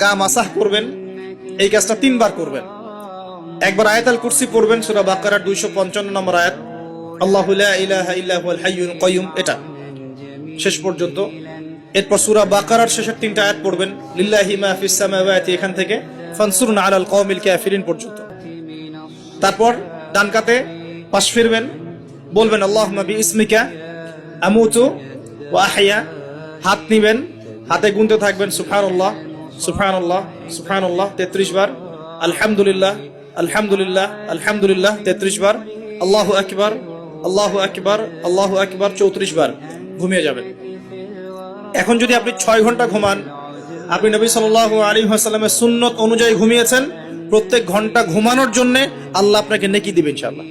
গা মাসাহ করবেন, এই কাজটা তিনবার করবেন। একবার আয়াতাল কুরসি পড়বেন, সুরা বাকারার দুইশো পঞ্চান্ন নম্বর আয়াত। আল্লাহ ইলাহা ইল্লাহুল হাইয়ুল কাইয়ুম, এটা। শেষ পর্যন্ত। এরপর সুরা বাকারার শেষের তিনটা আয়াত পড়বেন, লিল্লাহি মা ফিস সামাওয়াতি, এখান থেকে, ফানসুরনা আলাল কওমিল কাফিরিন পর্যন্ত। তারপর ডান কাতে পাশ ফিরবেন, বলবেন, আল্লাহুম্মা বিইসমিকা আমুতু ওয়া আহইয়া। হাত নিবেন, হাতে গুনতে থাকবেন, সুবহানাল্লাহ। সুবহানাল্লাহ সুবহানাল্লাহ 33 বার। আলহামদুলিল্লাহ আলহামদুলিল্লাহ আলহামদুলিল্লাহ 33 বার। আল্লাহু আকবার আল্লাহু আকবার আল্লাহু আকবার 34 বার। ঘুমিয়ে যাবেন। এখন যদি আপনি ছয় ঘণ্টা ঘুমান, আপনি নবী সাল্লাহ আলী হাসাল্লামের সুন্নত অনুযায়ী ঘুমিয়েছেন, প্রত্যেক ঘণ্টা ঘুমানোর জন্য আল্লাহ আপনাকে নেকি দিবেন ইনশাআল্লাহ।